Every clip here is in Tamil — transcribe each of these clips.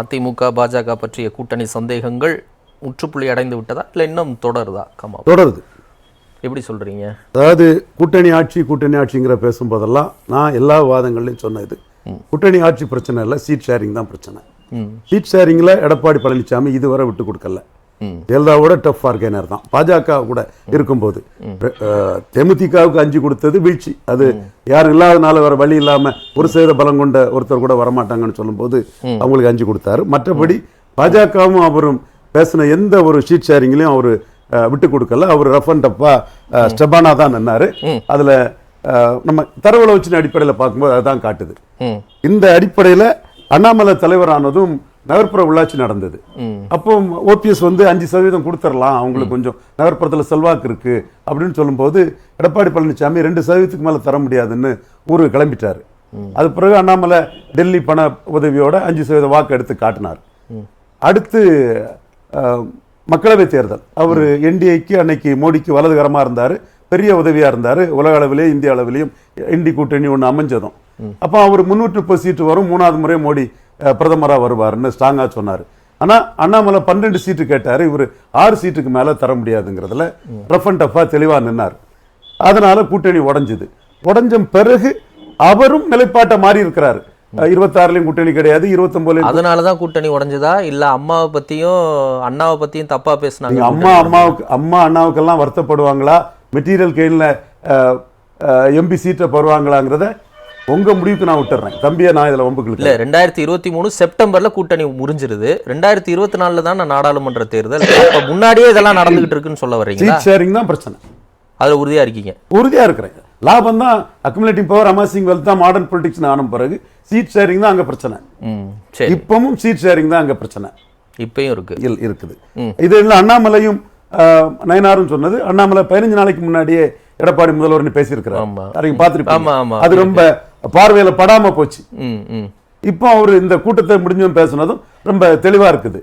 அதிமுக பாஜக பற்றிய கூட்டணி சந்தேகங்கள் முற்றுப்புள்ளி அடைந்து விட்டதா? இல்லை இன்னும் தொடருதா? கமா. தொடருது. எப்படி சொல்றீங்க? அதாவது கூட்டணி ஆட்சி கூட்டணி ஆட்சிங்கிற பேசும்போதெல்லாம் நான் எல்லா வாதங்கள்லையும் சொன்னது கூட்டணி ஆட்சி பிரச்சனை இல்லை சீட் ஷேரிங் தான் பிரச்சனை. சீட் ஷேரிங்கில் எடப்பாடி பழனிசாமி இதுவரை விட்டு கொடுக்கல. ஜெயலலிதாவோட டஃப் பார்கெனர் தான். பாஜக கூட இருக்கும்போது. தேமுதிகவுக்கு அஞ்சு கொடுத்தது வீழ்ச்சி. அது யாரும் இல்லாதனால வேற வழி இல்லாம ஒரு சதவீத பலம் கொண்ட ஒருத்தர் கூட வரமாட்டாங்கன்னு சொல்லும்போது அவங்களுக்கு அஞ்சு கொடுத்தாரு. மற்றபடி பாஜகவும் அவரும் பேசின எந்த ஒரு ஷீட் ஷேரிங்லையும் அவர் விட்டு கொடுக்கல. அவர் ரஃப் அண்ட் டப்பா ஸ்டெபானா தான் நின்னாரு. அதுல நம்ம தரவுல வச்சு அடிப்படையில் பார்க்கும்போது அதுதான் காட்டுது. இந்த அடிப்படையில் அண்ணாமலை தலைவரானதும் நகர்ப்புற உள்ளாட்சி நடந்தது. அப்போ ஓபிஎஸ் வந்து அஞ்சு சதவீதம் கொடுத்துடலாம் அவங்களுக்கு கொஞ்சம் நகர்ப்புறத்தில் செல்வாக்கு இருக்கு அப்படின்னு சொல்லும்போது எடப்பாடி பழனிசாமி ரெண்டு சதவீதத்துக்கு மேலே தர முடியாதுன்னு ஊருக்கு கிளம்பிட்டாரு. அது பிறகு அண்ணாமலை டெல்லி பண உதவியோட அஞ்சு சதவீத வாக்கு எடுத்து காட்டினார். அடுத்து மக்களவை தேர்தல். அவர் என்டிஏக்கு அன்னைக்கு மோடிக்கு வலதுகரமா இருந்தார் பெரிய உதவியா இருந்தார் உலக அளவிலேயும் இந்திய அளவிலையும் இண்டி கூட்டணி ஒன்று அமைஞ்சதும். அப்போ அவர் முன்னூற்றி முப்பது சீட்டு வரும் மூணாவது முறை மோடி அஹ், பிரதமரா வருவாருன்னு ஸ்ட்ராங்கா சொன்னார். ஆனா அண்ணாமலை பன்னெண்டு சீட்டு கேட்டாரு இவர் ஆறு சீட்டுக்கு மேல தர முடியாதுங்கிறதுல ரஃப் அண்ட் டஃபா தெளிவா நின்னார். அதனால கூட்டணி உடைஞ்சுது. உடைஞ்ச பிறகு அவரும் நிலைப்பாட்டை மாறி இருக்கிறாரு. இருபத்தாறுலயும் கூட்டணி கிடையாது இருபத்தொன்பதுலயும் அதனால தான் கூட்டணி உடைஞ்சதா? இல்ல அம்மாவை பத்தியும் அண்ணாவை பத்தியும் தப்பா பேசுனாங்க அம்மா அம்மாவுக்கு அம்மா அண்ணாவுக்கெல்லாம் வருத்தப்படுவாங்களா? மெட்டீரியல் கெயினில் எம்பி சீட்டை பெறுவாங்களாங்கிறத உங்க முடிவுக்கு நான் விட்டுறேன். தம்பியை நான் இதுல வம்புக்கு இல்ல ரெண்டாயிரத்தி இருபத்தி மூணு செப்டம்பர்ல கூட்டணி முறிஞ்சிருது. ரெண்டாயிரத்தி இருபத்தி நாலுல தான் நாடாளுமன்ற தேர்தல். அப்ப முன்னாடியே இதெல்லாம் நடந்துகிட்டு இருக்குன்னு சொல்ல வர்றீங்களா? சீட் ஷேரிங் தான் பிரச்சனை. அதுல உறுதியா இருக்கீங்க. உறுதியா இருக்கிறேன். லாபம் தான் அக்குமுலேட்டிங் பவர் அமாசிங் வெல்த் தான் மாடர்ன் பொலிட்டிக்ஸ் ஆன பிறகு சீட் ஷேரிங் தான் அங்க பிரச்சனை. இப்பவும் சீட் ஷேரிங் தான் அங்க பிரச்சனை. இப்பயும் இருக்கு. இருக்குது. இது இல்லை அண்ணாமலையும் நயனாரும் சொன்னது. அண்ணாமலை பதினஞ்சு நாளைக்கு முன்னாடியே எடப்பாடி முதல்வர்னு பேசியிருக்கிறார். ஆமா. அது ரொம்ப பார்வையில படாம போச்சு. இப்போ அவர் இந்த கூட்டத்தை முடிஞ்சும் பேசுனதும் ரொம்ப தெளிவா இருக்குது.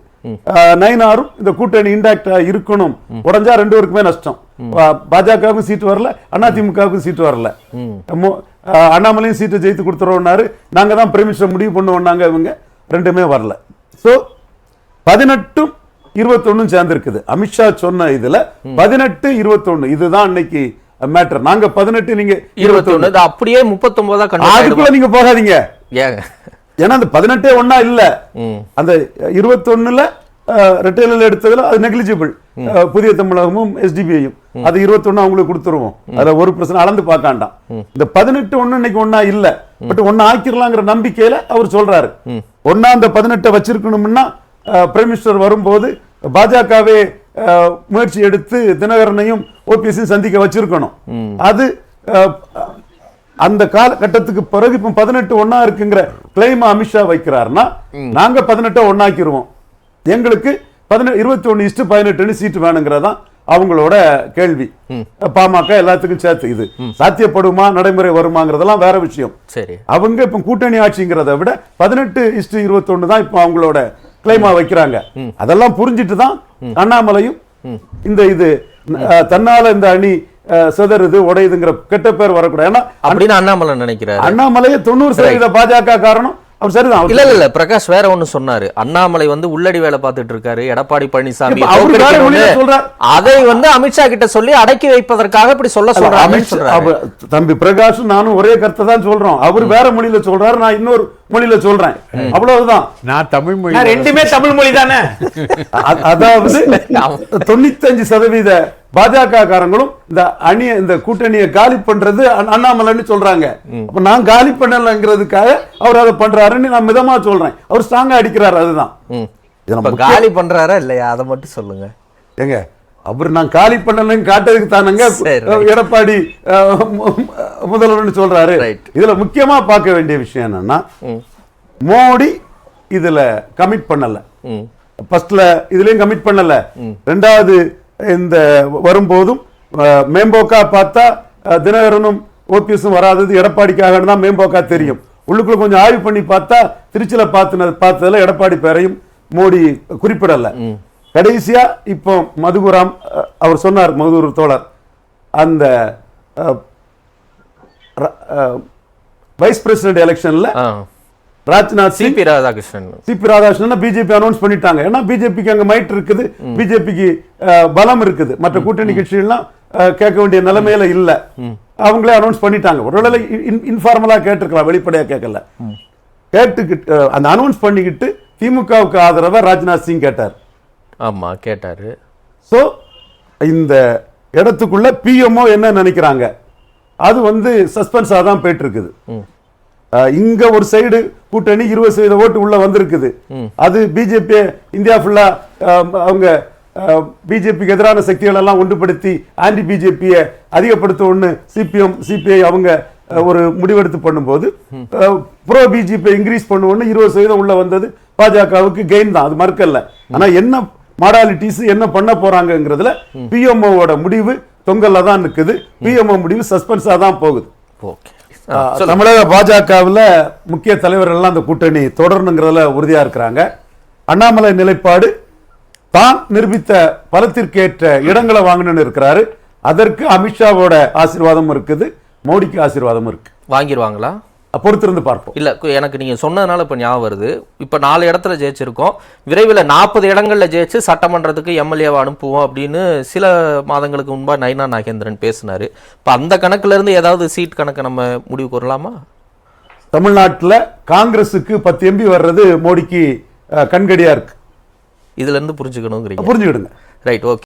ஆஹ், நயினாரும் இந்த கூட்டணி இன்டாக்டா இருக்கணும். உடஞ்சா ரெண்டு பேருக்குமே நஷ்டம். பாஜகவுக்கும் சீட்டு வரல அதிமுகவுக்கும் சீட்டு வரல. அண்ணாமலையும் சீட்டை ஜெயித்து கொடுத்துருவோம்னாரு நாங்க தான் பிரமிஷன் முடிவு பண்ணுவோம்னாங்க இவங்க. ரெண்டுமே வரல. சோ பதினெட்டும் இருபத்தொன்னும் சேர்ந்திருக்குது. அமித்ஷா சொன்ன இதுல பதினெட்டு இருபத்தொன்னு இதுதான் இன்னைக்கு மேட்டர் நாங்க பதினெட்டு நீங்க இருபத்தி ஒண்ணு அப்படியே முப்பத்தொன்பதா அதுக்குள்ள நீங்க போகாதீங்க. ஏன்னா அந்த பதினெட்டே ஒண்ணா இல்ல. அந்த இருபத்தொன்னுல ரிட்டைலில் எடுத்ததுல அது நெக்லிஜிபிள் புதிய தமிழகமும் எஸ்டிபிஐயும் அது இருபத்தொன்னு அவங்களுக்கு கொடுத்துருவோம். அதுல ஒரு பிரச்சனை அளந்து பார்க்காண்டாம். இந்த பதினெட்டு ஒண்ணு இன்னைக்கு ஒண்ணா இல்ல. பட் ஒண்ணு ஆக்கிரலாங்கிற நம்பிக்கையில அவர் சொல்றாரு. ஒண்ணா அந்த பதினெட்டை வச்சிருக்கணும்னா பிரைம் மினிஸ்டர் வரும்போது பாஜகவே முயற்சி எடுத்து தினகரனையும் ஓபிஎஸ்ஸையும் சந்திக்க வச்சிருக்கணும். அது அந்த காலகட்டத்துக்கு பிறகு இப்ப பதினெட்டு ஒண்ணா இருக்குங்கிற கிளைம் அமித்ஷா வைக்கிறாருன்னா நாங்க பதினெட்டை ஒண்ணாக்கிருவோம். எங்களுக்கு பதினெட்டு இருபத்தி ஒண்ணு இஸ்டு பதினெட்டுன்னு சீட்டு வேணுங்கிறதான் அவங்களோட கேள்வி. பாமக எல்லாத்துக்கும் சேர்த்து இது. சாத்தியப்படுமா நடைமுறை வருமாங்கிறதெல்லாம் வேற விஷயம். சரி. அவங்க இப்ப கூட்டணி ஆட்சிங்கிறத விட பதினெட்டு இஸ்டு இருபத்தொன்னு தான் இப்போ அவங்களோட கிளைமா வைக்கிறாங்க. அதெல்லாம் புரிஞ்சிட்டு தான் அண்ணாமலையும் இந்த இது தன்னால இந்த அணி சிதறுது உடையுதுங்கிற கெட்ட பேர் வரக்கூடாது. ஏன்னா அப்படின்னு அண்ணாமலை நினைக்கிறாரு. அண்ணாமலையே தொண்ணூறு சதவீத பாஜக காரணம். அவர் சரிதான். இல்ல இல்ல பிரகாஷ் வேற ஒண்ணு சொன்னாரு. அண்ணாமலை வந்து உள்ளடி வேலை பார்த்துட்டு இருக்காரு. எடப்பாடி பழனிசாமி. அதை வந்து அமித்ஷா கிட்ட சொல்லி அடக்கி வைப்பதற்காக இப்படி சொல்ல சொல்றாரு. தம்பி பிரகாஷும் நானும் ஒரே கருத்தை தான் சொல்றோம். அவர் வேற மொழியில சொல்றாரு. நான் இன்னொரு மொழியில சொல்றேன். அவ்வளவுதான். நான் தமிழ் மொழி நான் ரெண்டுமே தமிழ் மொழி தானே? அதாவது தொண்ணூத்தஞ்சு சதவீத பாஜக காரங்களும் இந்த அணி இந்த கூட்டணியை காலி பண்றது அண்ண- அண்ணாமலைன்னு சொல்றாங்க. அப்ப நான் காலி பண்ணலங்கிறதுக்காக அவர் அதை பண்றாருன்னு நான் மிதமா சொல்றேன். அவர் ஸ்ட்ராங்கா அடிக்கிறாரு அதுதான். காலி பண்றாரா இல்லையா? அதை மட்டும் சொல்லுங்க. ஏங்க அவர் நான் காலி பண்ணலன்னு காட்டுறதுக்கு தானங்க. எடப்பாடி முதல்வர்னு சொல்றாரு. இதுல முக்கியமா பார்க்க வேண்டிய விஷயம் என்னன்னா மோடி இதுல கமிட் பண்ணல. ஃபர்ஸ்ட்ல இதுலயும் கமிட் பண்ணல. ரெண்டாவது இந்த வரும்போதும் மேம்போக்கா பார்த்தா தினகரனும் ஓபிஎஸும் வராதது எடப்பாடிக்காக தான் மேம்போக்கா தெரியும். உள்ளுக்குள்ள கொஞ்சம் ஆய்வு பண்ணி பார்த்தா திருச்சியில பார்த்து பார்த்ததுல எடப்பாடி பேரையும் மோடி குறிப்பிடல. கடைசியா இப்போ மதுகுராம் அவர் சொன்னார் மதுர் தோழர் அந்த வைஸ் பிரசிடென்ட் எலெக்ஷன்ல Rajnath Singh CP Radhakrishnan. CP Radhakrishnan BJP announce பண்ணிட்டாங்க. ஏன்னா பிஜேபிக்கு அங்க மைட் இருக்குது. பிஜேபிக்கு பலம் இருக்குது. மற்ற கூட்டணி கட்சிகள்லாம் கேட்க வேண்டிய நிலைமையில இல்ல. அவங்களே அனௌன்ஸ் பண்ணிட்டாங்க. ஒருவேளை இன்ஃபார்மலா கேட்டிருக்கலாம். வெளிப்படையா கேட்கல. கேட்டுக்கிட்டு அந்த அனௌன்ஸ் பண்ணிக்கிட்டு திமுகவுக்கு ஆதரவா ராஜ்நாத் சிங் கேட்டார். ஆமா கேட்டாரு. சோ இந்த இடத்துக்குள்ள பிஎம்ஓ என்ன நினைக்கிறாங்க? அது வந்து சஸ்பென்ஸா தான் போயிட்டு இருக்குது. இங்க ஒரு சைடு கூட்டணி இருபது சதவீத ஓட்டு உள்ள வந்திருக்குது. அது பிஜேபி இந்தியா ஃபுல்லா அவங்க பிஜேபிக்கு எதிரான சக்திகள் எல்லாம் ஒன்றுபடுத்தி ஆன்டி பிஜேபியை அதிகப்படுத்த ஒண்ணு சிபிஎம் சிபிஐ அவங்க ஒரு முடிவெடுத்து பண்ணும்போது ப்ரோ பிஜேபி இன்க்ரீஸ் பண்ணுவோன்னு இருபது சதவீதம் உள்ள வந்தது. பாஜகவுக்கு கெயின் தான். அது மறுக்கல ஆனா என்ன மாடாலிட்டிஸ் என்ன பண்ண போறாங்கங்கிறதுல பிஎம்ஓவோட முடிவு தொங்கல்ல தான் நிக்குது. பிஎம்ஓ முடிவு சஸ்பென்ஸா தான் போகுது. ஓகே. தமிழக பாஜகவில் முக்கிய தலைவர்கள் எல்லாம் அந்த கூட்டணி தொடரணுங்கிறதுல உறுதியா இருக்கிறாங்க. அண்ணாமலை நிலைப்பாடு தான் நிரூபித்த பலத்திற்கேற்ற இடங்களை வாங்கணும்னு இருக்கிறாரு. அதற்கு அமித்ஷாவோட ஆசீர்வாதம் இருக்குது மோடிக்கு ஆசீர்வாதம் இருக்கு. வாங்கிடுவாங்களா? பொறுத்திருந்து பார்ப்போம். இல்ல எனக்கு நீங்க சொன்னதுனால இப்ப ஞாபகம் வருது. இப்ப நாலு இடத்துல ஜெயிச்சிருக்கோம். விரைவில் நாற்பது இடங்கள்ல ஜெயிச்சு சட்டமன்றத்துக்கு எம்எல்ஏவை அனுப்புவோம் அப்படின்னு சில மாதங்களுக்கு முன்பா நைனா நாகேந்திரன் பேசினாரு. இப்ப அந்த கணக்குல இருந்து ஏதாவது சீட் கணக்கு நம்ம முடிவு கூறலாமா? தமிழ்நாட்டுல காங்கிரஸுக்கு பத்து எம்பி வர்றது மோடிக்கு அஹ், கண்கடியா இருக்கு. இதுல இருந்து புரிஞ்சுக்கணுங்கிறீங்க. புரிஞ்சுக்கிடுங்க. Right okay